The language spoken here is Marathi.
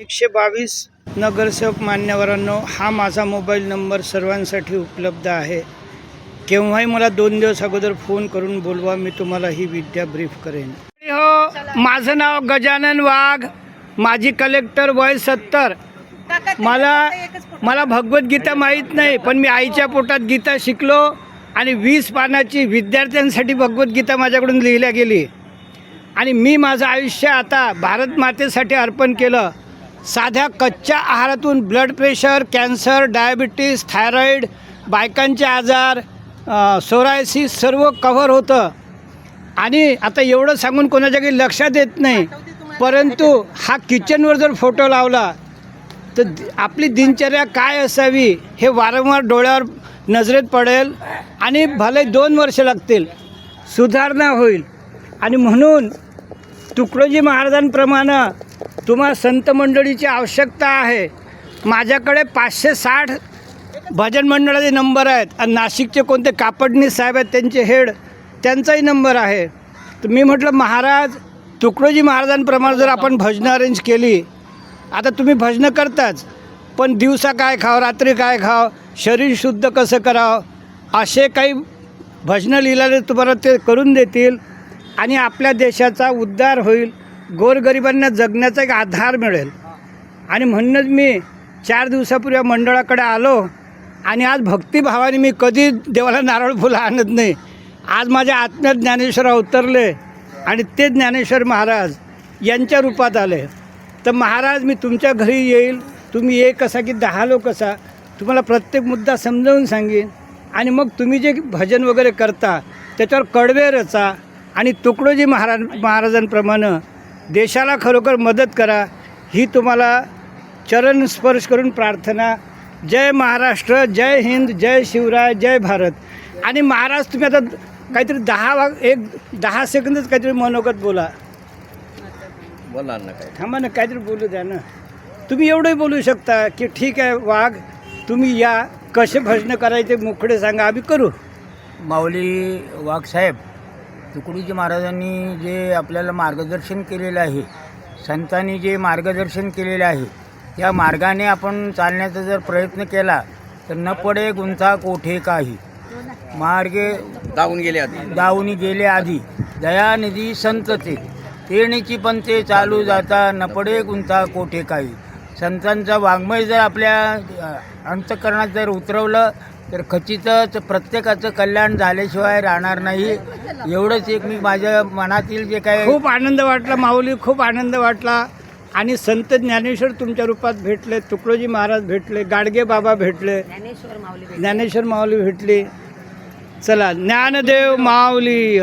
एकशे बावीस नगरसेवक मान्यवरांनो हा माझा मोबाईल नंबर सर्वांसाठी उपलब्ध आहे. केव्हाही मला दोन दिवस अगोदर फोन करून बोलवा मी तुम्हाला ही विद्या ब्रीफ करेन. हो माझं नाव गजानन वाघ माजी कलेक्टर वय सत्तर. मला मला भगवद्गीता माहीत नाही पण मी आईच्या पोटात गीता शिकलो आणि वीस पानाची विद्यार्थ्यांसाठी भगवद्गीता माझ्याकडून लिहिल्या गेली. आणि मी माझं आयुष्य आता भारत मातेसाठी अर्पण केलं. साध्या कच्च्या आहारातून blood pressure cancer diabetes thyroid बायकांचे आजार सोरायसिस सर्व कव्हर होतं. आणि आता एवढं सांगून कोणाच्या काही लक्षात येत नाही. परंतु हा किचनवर जर फोटो लावला तर आपली दिनचर्या काय असावी हे वारंवार डोळ्यावर नजरेत पडेल आणि भले दोन वर्ष लागतील सुधारणा होईल. आणि म्हणून तुकडोजी महाराजांप्रमाणे तुम्हाला संत मंडळीची आवश्यकता आहे. माझ्याकडे पाचशे साठ भजन मंडळाचे नंबर आहेत. आणि नाशिकचे कोणते कापडनीस साहेब आहेत त्यांचे हेड त्यांचाही नंबर आहे. तर मी म्हटलं महाराज तुकडोजी महाराजांप्रमाणे जर आपण भजनं अरेंज केली आता तुम्ही भजनं करताच पण दिवसा काय खाव रात्री काय खाव शरीर शुद्ध कसं करावं असे काही भजनं लिहिलेले तुम्हाला ते करून देतील आणि आपल्या देशाचा उद्धार होईल. गोरगरिबांना जगण्याचा एक आधार मिळेल. आणि म्हणूनच मी चार दिवसापूर्वी या मंडळाकडे आलो आणि आज भक्तिभावाने मी कधी देवाला नारळ फुलं आणत नाही. आज माझ्या आत्म्यात ज्ञानेश्वर अवतरले आणि ते ज्ञानेश्वर महाराज यांच्या रूपात आले. तर महाराज मी तुमच्या घरी येईल. तुम्ही एक कसा की दहा लोक कसा तुम्हाला प्रत्येक मुद्दा समजावून सांगेन. आणि मग तुम्ही जे भजन वगैरे करता त्याच्यावर कडवे रचा आणि तुकडोजी महाराज महाराजांप्रमाणे देशाला खरोखर मदत करा. ही तुम्हाला चरण स्पर्श करून प्रार्थना. जय महाराष्ट्र जय हिंद जय शिवराय जय भारत. आणि महाराज तुम्ही आता काहीतरी दहा वाग एक दहा सेकंदच काहीतरी मनोगत बोला. बोला ना काय थांबा ना काहीतरी बोलू द्या ना. तुम्ही एवढंही बोलू शकता की ठीक आहे वाघ तुम्ही या. कसे भजनं करायचे मुखडे सांगा. आम्ही करू. माऊली वाघसाहेब तुकडोजी महाराजांनी जे आपल्याला मार्गदर्शन केलेलं आहे संतांनी जे मार्गदर्शन केलेलं आहे या मार्गाने आपण चालण्याचा जर प्रयत्न केला तर न पडे गुंता कोठे काही. मार्गे धावून गेले आधी. दावणी गेले आधी. दयानिधी संत ते तेरणीची पण ते चालू जाता न पडे गुंता कोठे काही. संतांचा वाङ्मय जर आपल्या अंतःकरणात जर उतरवलं तर खचितच प्रत्येकाचं कल्याण झाल्याशिवाय राहणार नाही. एवढंच एक मी माझ्या मनातील जे काय खूप आनंद वाटला माऊली खूप आनंद वाटला. आणि संत ज्ञानेश्वर तुमच्या रूपात भेटले तुकडोजी महाराज भेटले गाडगे बाबा भेटले ज्ञानेश्वर माऊली भेटली. चला ज्ञानदेव माऊली.